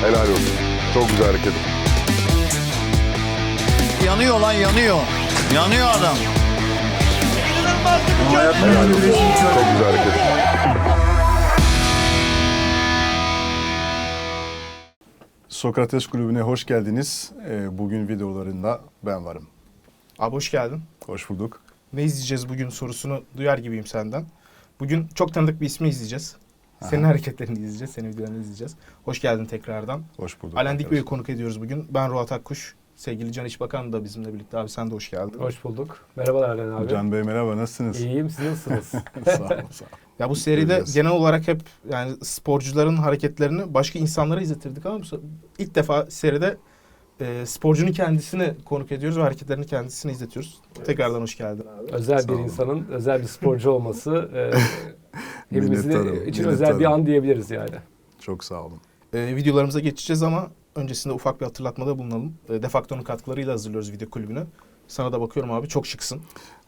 Helal olsun. Çok güzel hareket. Yanıyor lan yanıyor. Yanıyor adam. Helal olsun. Çok güzel hareket. Sokrates Kulübü'ne hoş geldiniz. Ee, Bugün videolarında ben varım. Abi hoş geldin. Hoş bulduk. Ne izleyeceğiz bugün sorusunu duyar gibiyim senden. Bugün çok tanıdık bir ismi izleyeceğiz. Senin hareketlerini izleyeceğiz, senin videolarını izleyeceğiz. Hoş geldin tekrardan. Hoş bulduk. Alen Dikbey'i arkadaşlar. konuk ediyoruz bugün. Ben Ruat Akkuş. Sevgili Can İşbakan da bizimle birlikte. Abi sen de hoş geldin. Hoş bulduk. Merhabalar Alen abi. Can Bey merhaba nasılsınız? İyiyim, siz nasılsınız? sağ olun sağ olun. Ya bu seride Göreceğiz. genel olarak hep yani sporcuların hareketlerini başka insanlara izletirdik ama ilk defa seride e, sporcunun kendisini konuk ediyoruz ve hareketlerini kendisine izletiyoruz. Tekrardan hoş geldin abi. özel Sağ bir olun. insanın, özel bir sporcu olması e, hepimizin için özel bir an diyebiliriz yani. Çok sağ olun. E, videolarımıza geçeceğiz ama öncesinde ufak bir hatırlatmada bulunalım. E, Defakto'nun katkılarıyla hazırlıyoruz video kulübünü. Sana da bakıyorum abi çok şıksın.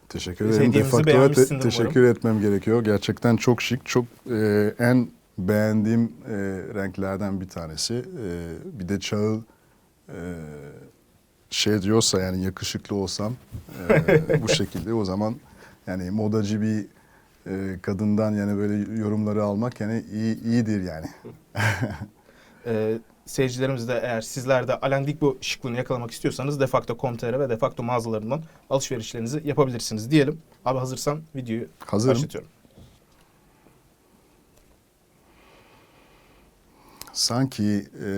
Teşekkür Biz ederim. Defaktoya te- teşekkür etmem gerekiyor. Gerçekten çok şık. Çok e, en beğendiğim e, renklerden bir tanesi. E, bir de çağı e, şey diyorsa yani yakışıklı olsam e, bu şekilde o zaman yani modacı bir e, kadından yani böyle yorumları almak yani iyi iyidir yani. E, seyircilerimiz de eğer sizler de Alan Dikbo şıklığını yakalamak istiyorsanız Defakto.com.tr ve Defakto mağazalarından alışverişlerinizi yapabilirsiniz diyelim. Abi hazırsan videoyu Hazırım. başlatıyorum. Sanki e,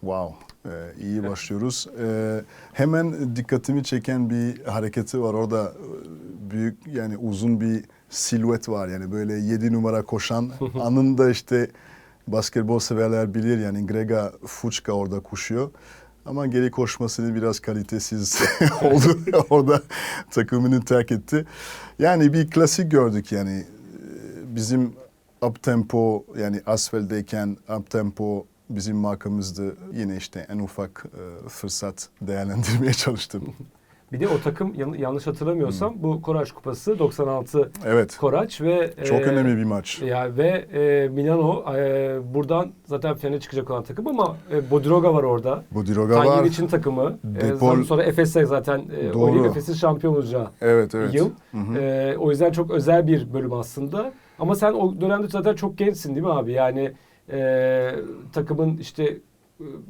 wow e, iyi başlıyoruz. E, hemen dikkatimi çeken bir hareketi var orada e, büyük yani uzun bir silüet var yani böyle 7 numara koşan anında işte basketbol severler bilir yani Grega Fuchka orada koşuyor. Ama geri koşmasını biraz kalitesiz oldu. Orada takımını terk etti. Yani bir klasik gördük yani. Bizim up tempo yani asfaldeyken up tempo bizim markamızdı. Yine işte en ufak e, fırsat değerlendirmeye çalıştım. Bir de o takım yan- yanlış hatırlamıyorsam bu Koraç Kupası 96 Evet. Koraç ve Çok e, önemli bir maç. Ya ve e, Milano e, buradan zaten finale çıkacak olan takım ama e, Bodiroga var orada. Bodiroga var. Tangeric'in takımı. E, Depol- sonra Efes'e zaten e, Doğru. Efes'in şampiyon olacağı Evet evet. yıl. Hı hı. Ee, o yüzden çok özel bir bölüm aslında. Ama sen o dönemde zaten çok gençsin değil mi abi? Yani e, takımın işte e,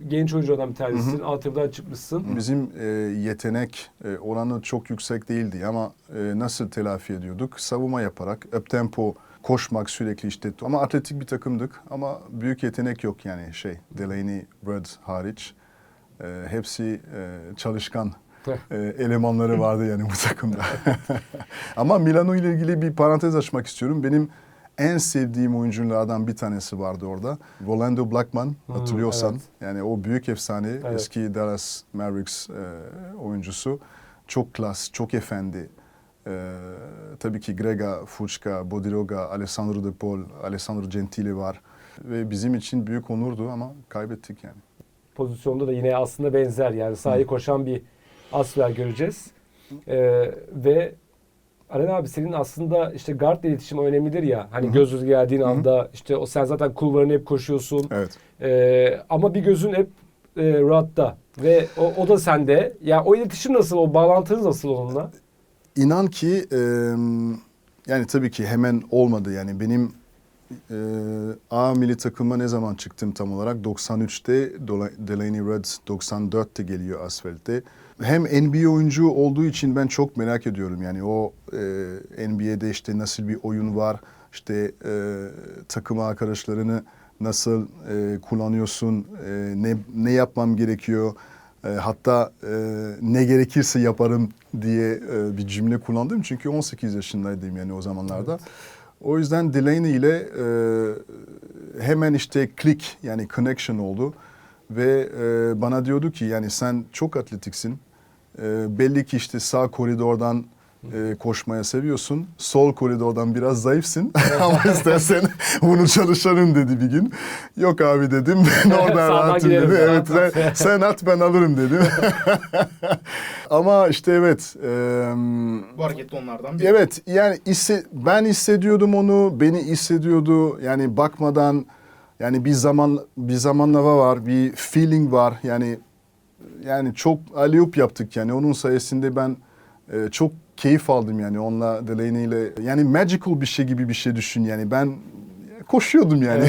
genç oyunculardan bir tanesisin. Altyapıdan çıkmışsın. Bizim e, yetenek e, oranı çok yüksek değildi ama e, nasıl telafi ediyorduk? Savunma yaparak, up tempo koşmak sürekli işte. Ama atletik bir takımdık ama büyük yetenek yok yani şey Delaney, Red hariç. E, hepsi e, çalışkan e, elemanları vardı yani bu takımda. ama Milano ile ilgili bir parantez açmak istiyorum. Benim en sevdiğim oyunculardan bir tanesi vardı orada. Rolando Blackman hatırlıyorsan. evet. Yani o büyük efsane Evet. eski Dallas Mavericks e, oyuncusu. Çok klas, çok efendi. E, tabii ki Grega Fuchka, Bodiroga, Alessandro De Paul, Alessandro Gentili var. Ve bizim için büyük onurdu ama kaybettik yani. Pozisyonda da yine aslında benzer. Yani sahayı koşan bir Asfer göreceğiz. Ee, ve Alen abi senin aslında işte guard iletişimi önemlidir ya. Hani göz göze geldiğin anda işte o sen zaten kulvarını hep koşuyorsun. Evet. Ee, ama bir gözün hep e, Ruat'ta ve o, o da sende. Ya o iletişim nasıl? O bağlantınız nasıl onunla? İnan ki e, yani tabii ki hemen olmadı yani benim e, A milli takıma ne zaman çıktım tam olarak 93'te Dola- Delaney Red 94'te geliyor asfaltte. Hem NBA oyuncu olduğu için ben çok merak ediyorum yani o e, NBA'de işte nasıl bir oyun var işte e, takım arkadaşlarını nasıl e, kullanıyorsun e, ne ne yapmam gerekiyor e, hatta e, ne gerekirse yaparım diye e, bir cümle kullandım. Çünkü 18 yaşındaydım yani o zamanlarda. O yüzden Delaney ile e, hemen işte click yani connection oldu. Ve e, bana diyordu ki yani sen çok atletiksin. E, belli ki işte sağ koridordan e, koşmaya seviyorsun. Sol koridordan biraz zayıfsın. Ama istersen bunu çalışalım dedi bir gün. Yok abi dedim. Ben oradan rahatım dedi. Evet sen, sen at ben alırım dedim. Ama işte evet. e, Bu hareket onlardan biri. Evet yani hisse, ben hissediyordum onu, beni hissediyordu. Yani bakmadan Yani bir zaman bir zamanlama var, bir feeling var. Yani yani çok aliyup yaptık yani. Onun sayesinde ben e, çok keyif aldım yani onunla Delaney ile. Yani magical bir şey gibi bir şey düşün yani. Ben koşuyordum yani.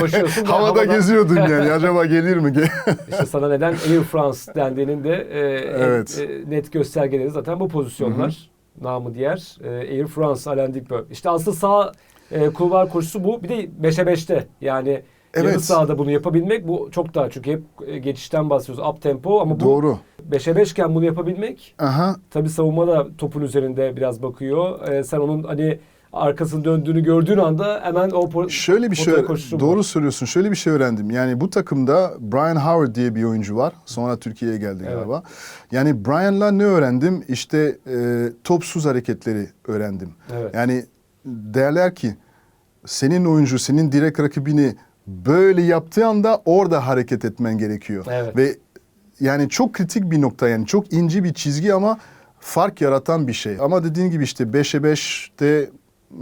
Koşuyorsun Havada havadan- geziyordum yani. Acaba gelir mi? İşte sana neden Air France dendiğinin de e, Evet. e, net göstergeleri zaten bu pozisyonlar. Namı diğer e, Air France, Alain Dipö. İşte aslında sağ e, kulvar koşusu bu. Bir de 5'e 5'te. Yani yarı Evet. sahada bunu yapabilmek bu çok daha çünkü hep e, geçişten bahsediyoruz. Up tempo ama bu Doğru. 5'e 5 iken bunu yapabilmek Aha. tabii savunma da topun üzerinde biraz bakıyor. E, sen onun hani arkasını döndüğünü gördüğün anda hemen o Şöyle bir şey koşusu bu. doğru söylüyorsun. Şöyle bir şey öğrendim. Yani bu takımda Brian Howard diye bir oyuncu var. Sonra Türkiye'ye geldi Evet. galiba. Yani Brian'la ne öğrendim? İşte e, topsuz hareketleri öğrendim. Evet. Yani derler ki senin oyuncu senin direkt rakibini böyle yaptığı anda orada hareket etmen gerekiyor. Evet. Ve yani çok kritik bir nokta yani çok ince bir çizgi ama fark yaratan bir şey. Ama dediğin gibi işte 5'e 5'te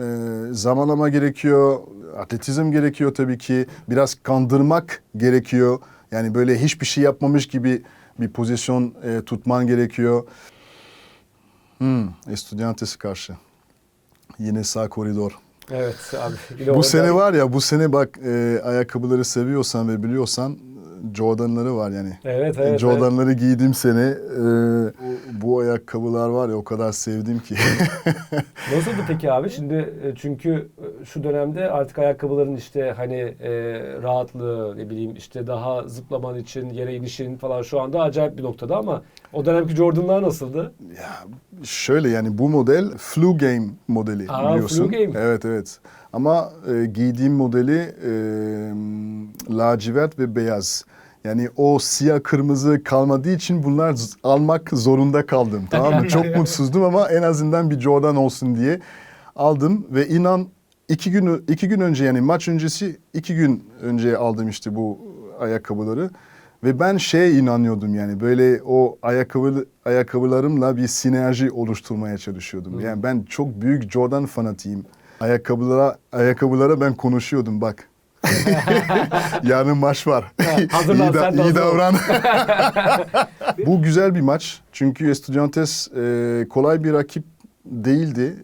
e, zamanlama gerekiyor, atletizm gerekiyor tabii ki. Biraz kandırmak gerekiyor. Yani böyle hiçbir şey yapmamış gibi bir pozisyon e, tutman gerekiyor. Hmm, Estudiantes'e karşı. Yine sağ koridor. Evet abi. Bu sene var ya bu sene bak e, ayakkabıları seviyorsan ve biliyorsan Jordan'ları var yani. Evet evet. evet. Jordan'ları giydiğim sene e, bu, bu ayakkabılar var ya o kadar sevdim ki. Nasıldı peki abi? Şimdi e, çünkü e, şu dönemde artık ayakkabıların işte hani e, rahatlığı ne bileyim işte daha zıplaman için yere inişin falan şu anda acayip bir noktada ama o dönemki Jordan'lar nasıldı? ya şöyle yani bu model Flu Game modeli Aa, biliyorsun. Flu Game. Evet evet. Ama e, giydiğim modeli e, lacivert ve beyaz. Yani o siyah kırmızı kalmadığı için bunlar almak zorunda kaldım. Tamam mı? Çok mutsuzdum ama en azından bir Jordan olsun diye aldım ve inan iki gün iki gün önce yani maç öncesi iki gün önce aldım işte bu ayakkabıları ve ben şeye inanıyordum yani böyle o ayakkabı ayakkabılarımla bir sinerji oluşturmaya çalışıyordum. Yani ben çok büyük Jordan fanatiyim. Ayakkabılara ayakkabılara ben konuşuyordum bak. Yarın maç var. hazırlan, iyi, da- sen de iyi davran. Bu güzel bir maç. Çünkü Estudiantes e, kolay bir rakip değildi.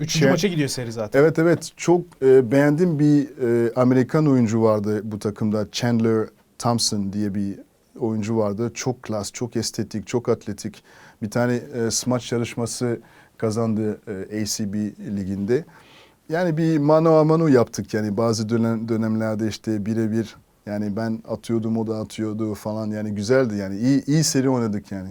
Üçüncü Şey- maça gidiyor seri zaten. Evet evet çok e, beğendiğim bir e, Amerikan oyuncu vardı bu takımda. Chandler Thompson diye bir oyuncu vardı. Çok klas, çok estetik, çok atletik. Bir tane e, smaç yarışması kazandı e, ACB liginde. Yani bir mano a mano yaptık. Yani bazı dönem, dönemlerde işte birebir yani ben atıyordum o da atıyordu falan. Yani güzeldi yani. İyi iyi seri oynadık yani.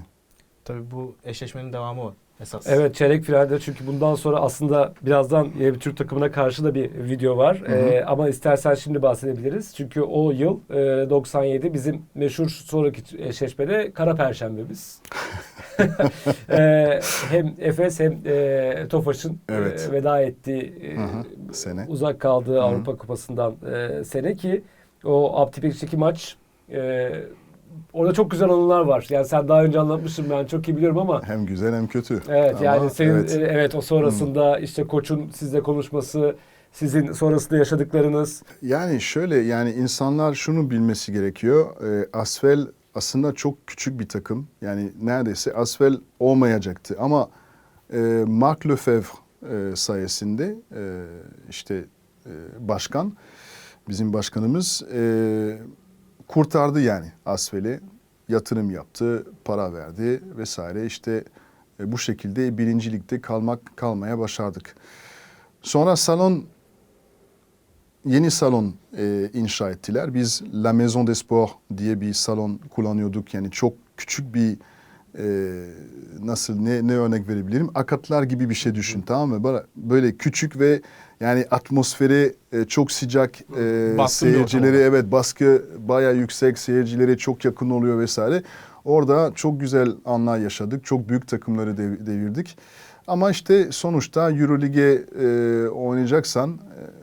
Tabii bu eşleşmenin devamı o esas. Evet çeyrek finalde çünkü bundan sonra aslında birazdan bir Türk takımına karşı da bir video var. Ee, ama istersen şimdi bahsedebiliriz. Çünkü o yıl e, 97 bizim meşhur sonraki eşleşmede Kara Perşembemiz. Ee, hem Efes hem e, Tofaş'ın Evet. e, veda ettiği e, Hı hı, sene. uzak kaldığı Avrupa Kupası'ndan e, sene ki o Aptipex'teki maç e, orada çok güzel anılar var. Yani sen daha önce anlatmışsın ben çok iyi biliyorum ama Hem güzel hem kötü. Evet Ama yani senin evet. evet. evet o sonrasında işte koçun sizle konuşması, sizin sonrasında yaşadıklarınız. Yani şöyle yani insanlar şunu bilmesi gerekiyor. E, Asvel aslında çok küçük bir takım. Yani neredeyse Asvel olmayacaktı. Ama e, Marc Lefebvre e, sayesinde e, işte e, başkan, bizim başkanımız e, kurtardı yani Asvel'i. Yatırım yaptı, para verdi vesaire. İşte e, bu şekilde birinci ligde kalmak kalmaya başardık. Sonra salon yeni salon e, inşa ettiler. Biz La Maison des Sports diye bir salon kullanıyorduk. Yani çok küçük bir e, nasıl ne ne örnek verebilirim? Akatlar gibi bir şey düşün tamam mı? Böyle küçük ve yani atmosferi e, çok sıcak. E, Baskın seyircileri evet baskı bayağı yüksek. Seyircilere çok yakın oluyor vesaire. Orada çok güzel anlar yaşadık. Çok büyük takımları dev- devirdik. Ama işte sonuçta Eurolig'e e, oynayacaksan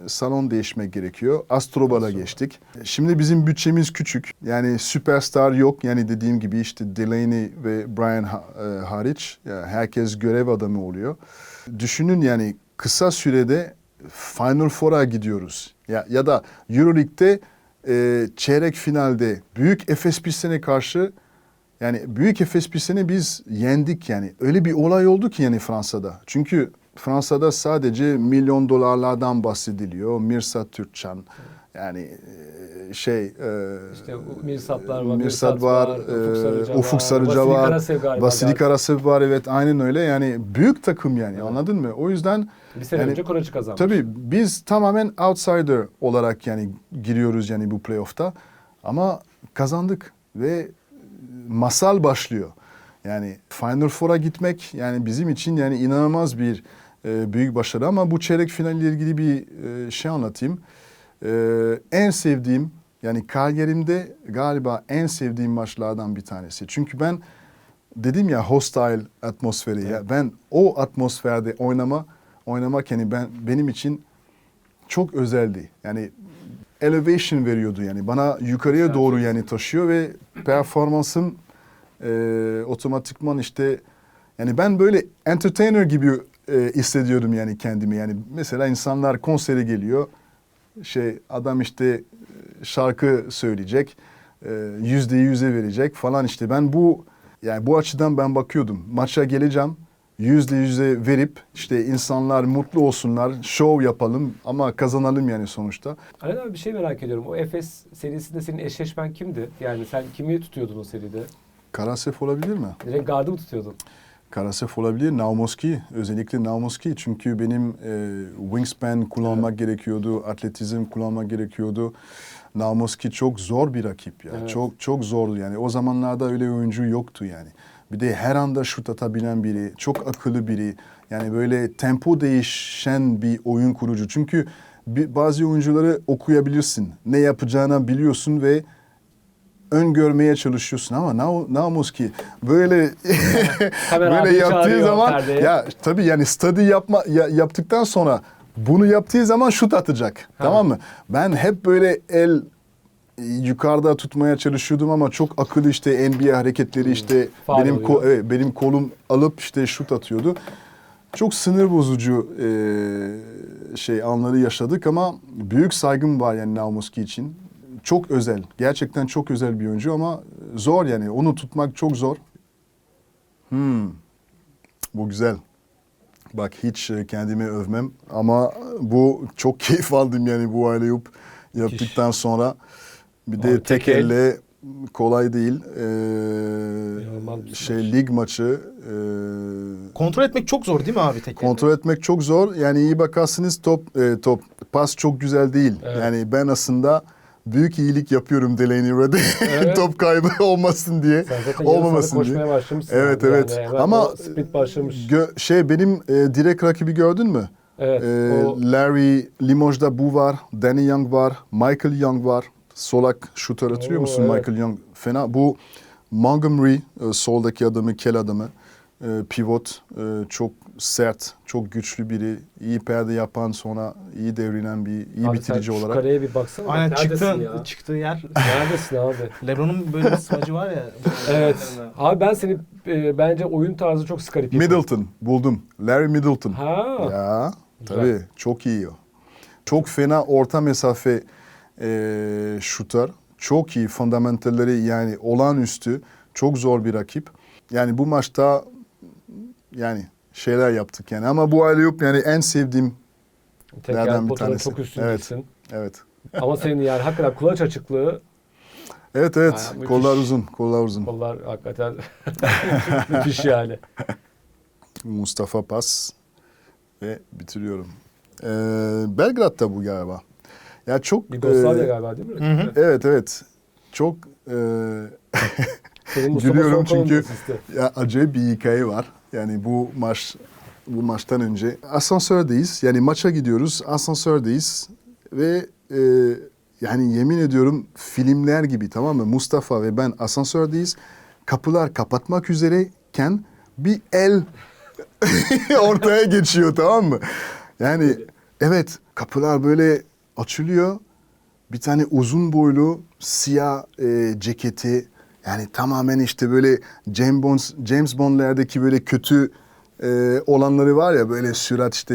e, salon değişmek gerekiyor. Astrobal'a geçtik. Şimdi bizim bütçemiz küçük. Yani süperstar yok. Yani dediğim gibi işte Delaney ve Brian ha- e, hariç ya herkes görev adamı oluyor. Düşünün yani kısa sürede Final Four'a gidiyoruz. Ya ya da Euroleague'de e, çeyrek finalde Büyük Efes Pilsen'e karşı yani Büyük Efes Pilsen'i biz yendik yani. Öyle bir olay oldu ki yani Fransa'da. Çünkü Fransa'da sadece milyon dolarlardan bahsediliyor. Mirsat Türkçan yani şey İşte Mirsatlar var, Mirsat var, var, Ufuk Sarıca var, Vasili Karasev Vasili. Karasev var evet aynen öyle yani büyük takım yani anladın mı? O yüzden Bir sene Yani- önce Koraç'ı kazanmış. tabii biz tamamen outsider olarak yani giriyoruz yani bu playoff'ta ama kazandık ve masal başlıyor. Yani Final Four'a gitmek yani bizim için yani inanılmaz bir e, büyük başarı ama bu çeyrek final ile ilgili bir e, şey anlatayım. E, en sevdiğim yani kariyerimde galiba en sevdiğim maçlardan bir tanesi. Çünkü ben dedim ya hostile atmosferi ya. Ben o atmosferde oynama oynamak yani ben benim için çok özeldi. Yani elevation veriyordu yani. Bana yukarıya doğru yani taşıyor ve performansım e, otomatikman işte yani ben böyle entertainer gibi e, hissediyorum yani kendimi. Yani mesela insanlar konsere geliyor şey adam işte e, şarkı söyleyecek e, yüzde yüze verecek falan işte ben bu yani bu açıdan ben bakıyordum maça geleceğim yüzde yüze verip işte insanlar mutlu olsunlar show yapalım ama kazanalım yani sonuçta. Alen abi bir şey merak ediyorum. O Efes serisinde senin eşleşmen kimdi? Yani sen kimi tutuyordun o seride? Karasef olabilir mi? Direkt gardı mı tutuyordun? Karasef olabilir. Naumoski, özellikle Naumoski. Çünkü benim e, wingspan kullanmak gerekiyordu, atletizm kullanmak gerekiyordu. Naumoski çok zor bir rakip ya. Evet. Çok çok zordu yani. O zamanlarda öyle oyuncu yoktu yani. Bir de her anda şut atabilen biri, çok akıllı biri. Yani böyle tempo değişen bir oyun kurucu. Çünkü bir, bazı oyuncuları okuyabilirsin. Ne yapacağını biliyorsun ve öngörmeye çalışıyorsun ama Naumoski böyle Tamer böyle abi yaptığı zaman perdeye. ya tabii yani study yapma ya- yaptıktan sonra bunu yaptığı zaman şut atacak. Tamam mı? Ben hep böyle el yukarıda tutmaya çalışıyordum ama çok akıllı işte NBA hareketleri işte Faul benim oluyor. ko- evet, benim kolum alıp işte şut atıyordu. Çok sinir bozucu e, şey anları yaşadık ama büyük saygım var yani Naumoski için. Çok özel. Gerçekten çok özel bir oyuncu ama zor yani. Onu tutmak çok zor. Hmm. Bu güzel. Bak hiç e, kendimi övmem ama bu çok keyif aldım yani bu aile yaptıktan sonra. Bir de Abi, tek tek el. elle kolay değil. Ee, şey lig maçı e, Kontrol etmek çok zor değil mi abi tek kontrol etmek çok zor. Yani iyi bakarsınız top e, top pas çok güzel değil. Evet. Yani ben aslında büyük iyilik yapıyorum Delaney Red'e Evet. top kaybı olmasın diye. Sen zaten olmamasın diye. koşmaya başlamışsın. Evet abi evet. Yani Ama sprint başlamış. gö- şey benim e, direkt rakibi gördün mü? evet. Ee, o Larry Limoges'da bu var, Danny Young var, Michael Young var. Solak şutör hatırlıyor Oo, musun evet. Michael Young? Fena. Bu Montgomery, e, soldaki adamı, kel adamı. E, pivot, e, çok sert, çok güçlü biri. iyi perde yapan, sonra iyi devrilen bir iyi abi bitirici sen şu olarak. kareye bir baksana. bak, Aynen neredesin çıktığın, ya? çıktığı yer. Neredesin abi? Lebron'un böyle bir smacı var ya. Evet. Abi ben seni e, bence oyun tarzı çok skarip yapıyorum. Middleton, buldum. Larry Middleton. Ha. Ya Güzel. tabii çok iyi o. Çok fena orta mesafe e, şutör. Çok iyi fundamentalleri yani olağanüstü. Çok zor bir rakip. Yani bu maçta yani şeyler yaptık yani ama bu alley yani en sevdiğim Teker Nereden bir tanesi. çok üstündesin. evet. Ama senin yani hakikaten kulaç açıklığı Evet evet müthiş. kollar uzun kollar uzun. kollar hakikaten müthiş yani. Mustafa Pas ve bitiriyorum. Ee, Belgrad'da bu galiba. Ya çok Yugoslavya e, galiba değil mi? Hı hı. Evet evet. Çok e, Gülüyorum çünkü-. Ya acayip bir hikaye var. Yani bu maç bu maçtan önce asansördeyiz. Yani maça gidiyoruz. Asansördeyiz ve e, yani yemin ediyorum filmler gibi tamam mı? Mustafa ve ben asansördeyiz. Kapılar kapatmak üzereyken bir el ortaya geçiyor tamam mı? Yani evet kapılar böyle açılıyor. Bir tane uzun boylu siyah e, ceketi yani tamamen işte böyle James Bond James Bond'lerdeki böyle kötü e, olanları var ya böyle sürat işte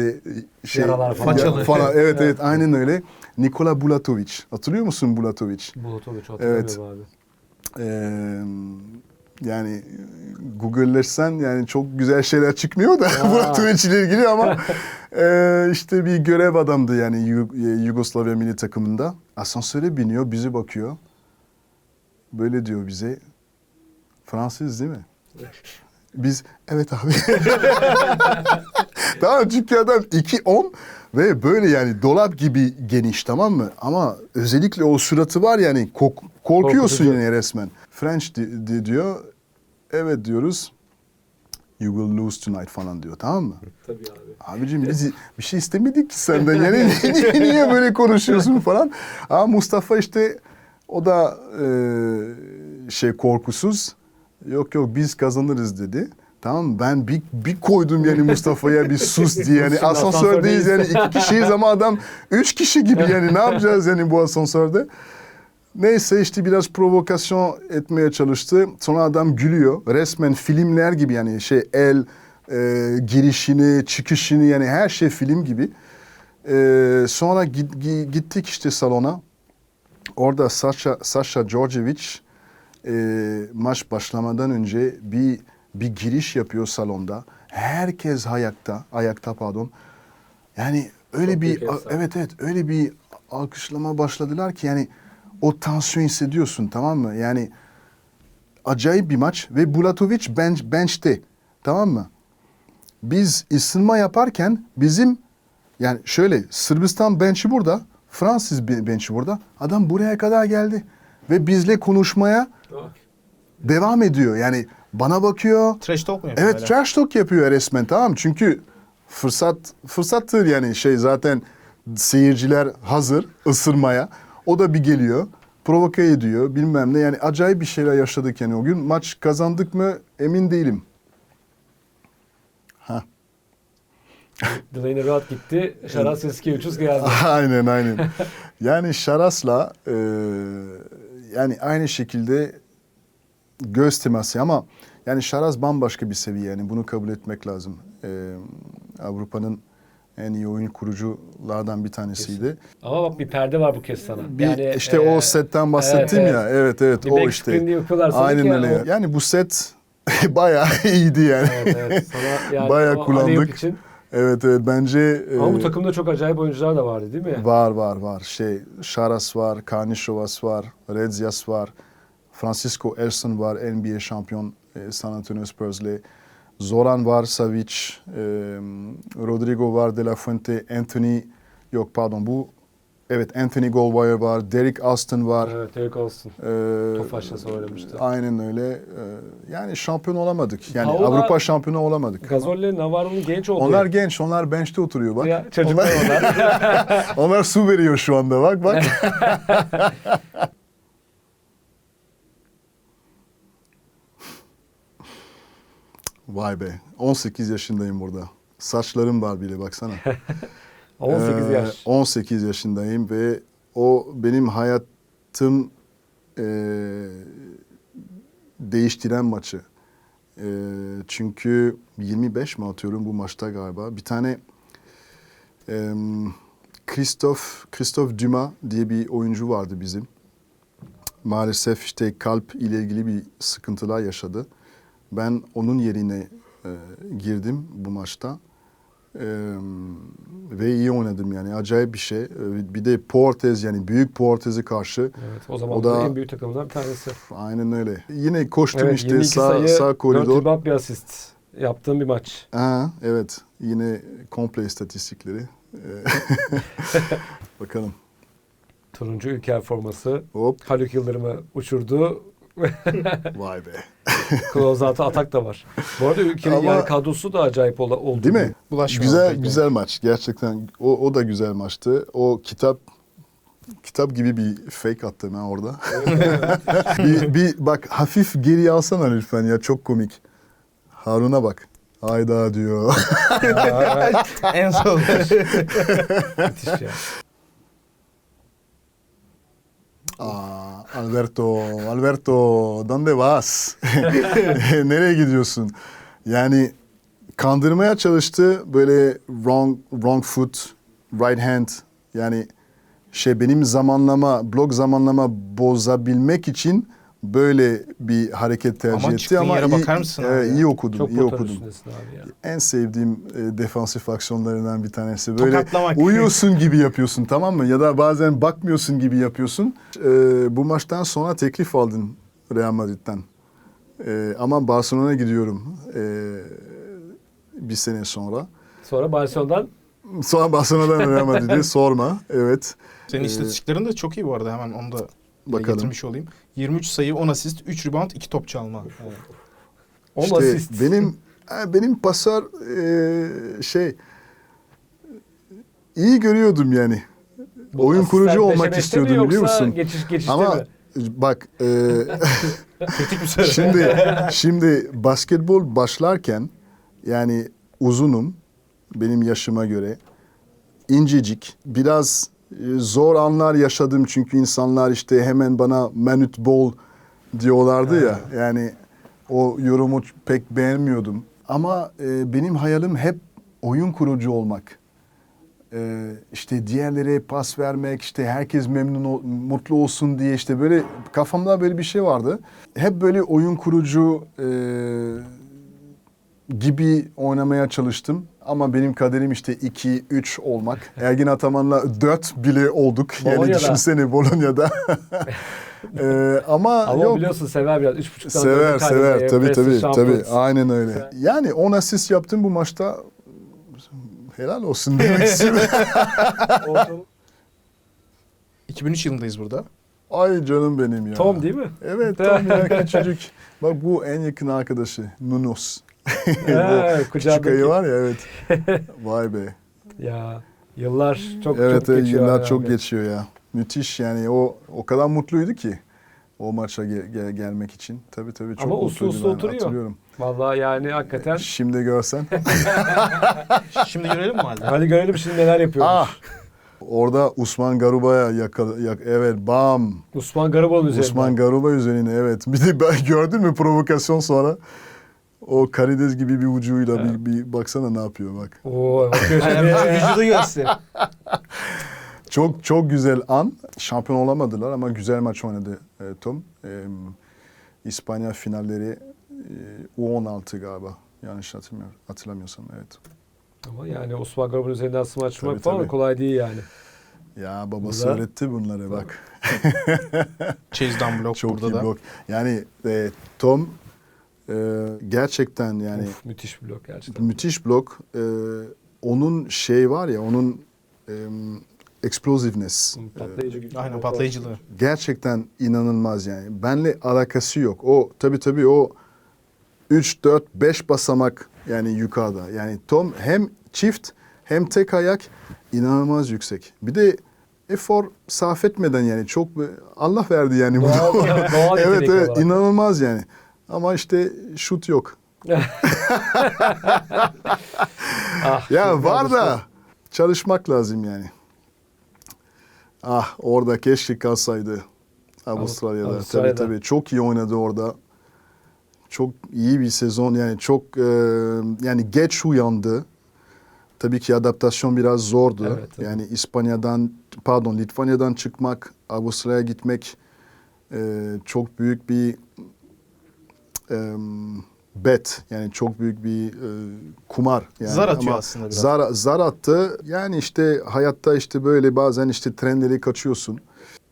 e, şey Yaralar falan. Façalı. falan. Evet evet aynen öyle. Nikola Bulatovic. Hatırlıyor musun Bulatovic? Bulutovic hatırlamıyorum abi. Ee, yani Google'lersen yani çok güzel şeyler çıkmıyor da Bulatovic ile ilgili ama e, işte bir görev adamdı yani Yu- Yugoslavya milli takımında. Asansöre biniyor, bizi bakıyor. Böyle diyor bize. Fransız değil mi? Biz evet abi. tamam çünkü adam 2.10 ve böyle yani dolap gibi geniş tamam mı? Ama özellikle o suratı var yani kork- korkuyorsun Korkutucu. yani resmen. French di- di- diyor. Evet diyoruz. You will lose tonight falan diyor tamam mı? Tabii abi. Abicim biz bir şey istemedik ki senden yani niye, niye böyle konuşuyorsun falan. Ama Mustafa işte o da e, şey korkusuz. Yok yok biz kazanırız dedi. Tamam ben bir, bir koydum yani Mustafa'ya bir sus diye yani asansördeyiz yani iki kişiyiz ama adam üç kişi gibi yani ne yapacağız yani bu asansörde. Neyse işte biraz provokasyon etmeye çalıştı. Sonra adam gülüyor. Resmen filmler gibi yani şey el e, girişini, çıkışını yani her şey film gibi. E, sonra git- gi- gittik işte salona. Orada Sasha, Sasha Djordjevic e, maç başlamadan önce bir bir giriş yapıyor salonda. Herkes ayakta, ayakta pardon. Yani öyle Çok bir efsane. evet evet öyle bir alkışlama başladılar ki yani o tansiyon hissediyorsun tamam mı? Yani acayip bir maç ve Bulatovic bench, bench'te tamam mı? Biz ısınma yaparken bizim yani şöyle Sırbistan bench'i burada, Fransız be- bench'i burada. Adam buraya kadar geldi ve bizle konuşmaya devam ediyor. Yani bana bakıyor. Trash talk mu yapıyor Evet böyle? trash talk yapıyor resmen tamam mı? Çünkü fırsat fırsattır yani şey zaten seyirciler hazır ısırmaya. O da bir geliyor provoke ediyor bilmem ne yani acayip bir şeyler yaşadık yani o gün. Maç kazandık mı emin değilim. Delaney rahat gitti. Şaras Eskiyuçuz geldi. aynen aynen. Yani Şaras'la e, yani aynı şekilde göz teması ama yani Şaras bambaşka bir seviye yani bunu kabul etmek lazım. E, Avrupa'nın en iyi oyun kuruculardan bir tanesiydi. Ama bak bir perde var bu kez sana. Bir işte e, o setten bahsettim evet, ya. Evet evet Bir o işte. Aynen ya, öyle. o- Yani bu set bayağı iyiydi yani. Evet evet. Sana yani Bayağı kullandık. için. Evet evet bence Ama bu e, takımda çok acayip oyuncular da vardı değil mi? Var var var. Şey Şaras var, Karnişovas var, Redzias var, Francisco Erson var, NBA şampiyon e, San Antonio Spurs'le. Zoran var, Savic, e, Rodrigo var, De La Fuente, Anthony, yok pardon bu, evet Anthony Goldwire var, Derek Austin var. Evet Derek olsun. E, Tofaş'la oynamıştı. Aynen öyle. E, yani şampiyon olamadık. Yani Paula- Avrupa şampiyonu olamadık. Gazolle Navarro'nun genç olduğu. Onlar genç, onlar bench'te oturuyor bak. ya, çocuklar onlar. Onlar su veriyor şu anda bak bak. Vay be. 18 yaşındayım burada. Saçlarım var bile baksana. 18 Ee, yaş. 18 yaşındayım ve o benim hayatım e, değiştiren maçı. E, çünkü 25 mi atıyorum bu maçta galiba. Bir tane e, Christophe, Christophe Dumas diye bir oyuncu vardı bizim. Maalesef işte kalp ile ilgili bir sıkıntılar yaşadı. Ben onun yerine e, girdim bu maçta. E, ve iyi oynadım yani acayip bir şey. Bir de Portes yani büyük Portes'e karşı Evet, o zaman O da- en büyük takımlardan bir tanesi. aynen öyle. Yine koştum Evet, işte 22 sağ, sayı, sağ 4 koridor. rebound bir asist yaptığım bir maç. Ha, evet yine komple istatistikleri. Bakalım. Turuncu ülker forması. Hop Haluk Yıldırım'ı uçurdu. vay be. Closeout'a atak da var. Bu arada ülkenin Ama- yani kadrosu da acayip ola- oldu. Değil mi? Bulaşmıyor Güzel pek yani. güzel maç gerçekten. O, o da güzel maçtı. O kitap kitap gibi bir fake attım ben orada. bir, bir bak hafif geri alsana lütfen ya çok komik. Harun'a bak. Hayda diyor. en son. Müthiş ya. Aa, Alberto, Alberto, ¿dónde vas? Nereye gidiyorsun? Yani kandırmaya çalıştı böyle wrong wrong foot right hand yani şey benim zamanlama blok zamanlama bozabilmek için böyle bir hareket tercih Ama etti ama yere iyi, bakar mısın abi evet, iyi okudum Çok iyi okudum. abi ya. En sevdiğim e, defansif aksiyonlarından bir tanesi. Böyle Tokatlamak. uyuyorsun gibi yapıyorsun tamam mı? Ya da bazen bakmıyorsun gibi yapıyorsun. E, bu maçtan sonra teklif aldın Real Madrid'den. E, ama Barcelona'ya gidiyorum e, bir sene sonra. Sonra Barcelona'dan Sonra Barcelona'dan Real Madrid'e sorma. Evet. Senin Ee, istatistiklerin de çok iyi bu arada. Hemen onu da Bakalım. getirmiş olayım. 23 sayı, 10 asist, 3 rebound, 2 top çalma. Evet. 10 İşte asist. benim ha, benim pasör e, şey iyi görüyordum yani. Bu oyun kurucu olmak istiyordum biliyor musun? Geçiş, geçişte Ama mi? bak e, Kritik bir soru. şimdi şimdi basketbol başlarken yani uzunum benim yaşıma göre incecik biraz e, zor anlar yaşadım çünkü insanlar işte hemen bana minute ball diyorlardı ya yani o yorumu pek beğenmiyordum ama e, benim hayalim hep oyun kurucu olmak. E, işte diğerlere pas vermek, işte herkes memnun ol- mutlu olsun diye işte böyle kafamda böyle bir şey vardı. Hep böyle oyun kurucu e, gibi oynamaya çalıştım. Ama benim kaderim işte 2-3 olmak. Ergin Ataman'la 4 bile olduk. Yani Bolonya'da. düşünsene Bolonya'da. Ee, ama, Ama yok. biliyorsun sever biraz. 3.5'tan Sever sever tabii tabii tabii aynen öyle. Yani 10 asist yaptım bu maçta. Helal olsun demek istiyorum. 2003 yılındayız burada. Ay canım benim ya. Tom değil mi? Evet Tom ya küçücük. Bak bu en yakın arkadaşı Nunos. He, küçük ayı var ya evet. Vay be. Ya yıllar çok evet çok evet, geçiyor. yıllar abi. çok geçiyor ya. Müthiş yani o o kadar mutluydu ki o maça ge- ge- gelmek için. Tabii tabii çok Ama uslu uslu ben oturuyor. hatırlıyorum. Vallahi yani hakikaten. Şimdi görsen. Şimdi görelim mi halde? Hadi görelim şimdi neler yapıyormuş. ah! Orada Osman Garuba'ya yakala, yak, evet bam. Osman Garibal üzerinden. Osman Garuba üzerine evet. Bir de ben gördün mü provokasyon sonra? O karides gibi bir ucuyla bir, bir baksana ne yapıyor bak. Oo, bakıyor vücudu göster. Çok çok güzel an. Şampiyon olamadılar ama güzel maç oynadı e, Tom. E, İspanya finalleri e, U16 galiba. Yanlış hatırlamıyorum. Hatırlamıyorsam evet. Ama yani Osman Garibal üzerinden smaç Tabii, falan tabii. kolay değil yani. Ya babası Burada- öğretti bunları bak. Chase'dan blok Çok burada iyi da. blok. Yani e, Tom e, gerçekten yani Uf, müthiş bir blok gerçekten. müthiş blok. E, onun şey var ya onun e, explosiveness. Patlayıcı gücü. Aynen patlayıcılığı. gerçekten inanılmaz yani. Benle alakası yok. O tabii tabii o 3 4 5 basamak yani yukarıda. Yani Tom hem çift hem tek ayak inanılmaz yüksek. Bir de efor sarf etmeden yani çok Allah verdi yani bunu. Doğal- doğal evet evet olarak. inanılmaz yani. Ama işte şut yok. Ah, Ya var da çalışmak lazım yani. Ah orada keşke kalsaydı Avustralya'da. Avustralya'da. Tabii tabii çok iyi oynadı orada. Çok iyi bir sezon yani çok e, yani geç uyandı. Tabii ki adaptasyon biraz zordu. Evet, tabii. yani İspanya'dan pardon Litvanya'dan çıkmak, Avustralya'ya gitmek e, çok büyük bir e, bet yani çok büyük bir e, kumar. Yani Zar atıyor Ama aslında biraz. Zar, zar attı. Yani işte hayatta işte böyle bazen işte trenleri kaçıyorsun.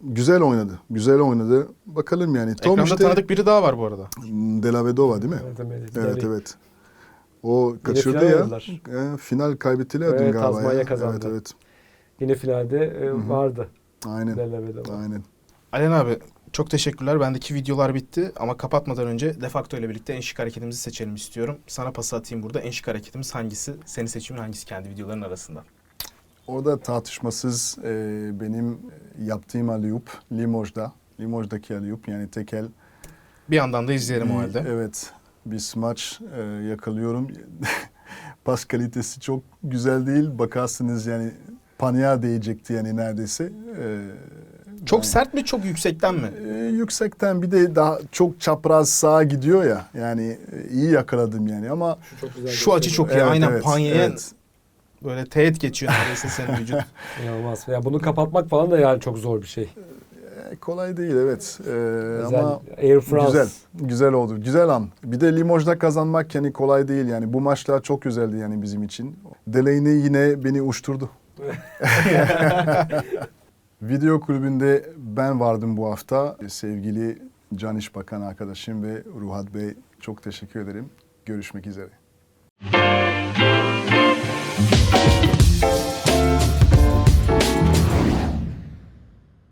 Güzel oynadı. Güzel oynadı. Bakalım yani. Tom Ekranda işte tanıdık biri daha var bu arada. De La Vedova değil mi? Evet, evet, Evet evet. O kaçırdı final ya. oynadılar. E, final kaybettiler Evet, dün galiba. Tazmanya ya. kazandı. Evet evet. Yine finalde e, vardı. Aynen. Delavedo'da. Aynen. Alen abi çok teşekkürler. Bendeki videolar bitti ama kapatmadan önce defakto ile birlikte en şık hareketimizi seçelim istiyorum. Sana pası atayım burada. En şık hareketimiz hangisi? Senin seçimin hangisi kendi videoların arasında? Orada tartışmasız e, benim yaptığım aliyup Limoges'da. Limoges'daki aliyup yani tekel. Bir yandan da izleyelim o Bir- halde. Evet. Bir smaç e, yakalıyorum. Pas kalitesi çok güzel değil. Bakarsınız yani paniğe değecekti yani neredeyse. E, Çok ben- sert mi çok yüksekten mi? E, yüksekten bir de daha çok çapraz sağa gidiyor ya. Yani e, iyi yakaladım yani ama Çok güzel Şu açı çok iyi. Evet, Aynen evet, Panya'ya evet. böyle teğet geçiyor neredeyse senin vücut. İnanılmaz. Ya bunu kapatmak falan da yani çok zor bir şey. E, kolay değil evet. E, Özel ama Air France. güzel. Güzel oldu. Güzel an. Bir de Limoges'da kazanmak yani kolay değil yani. Bu maçlar çok güzeldi yani bizim için. Delaney yine beni uçturdu. Video kulübünde ben vardım bu hafta. Sevgili Can İş Bakan arkadaşım ve Ruhat Bey çok teşekkür ederim. Görüşmek üzere.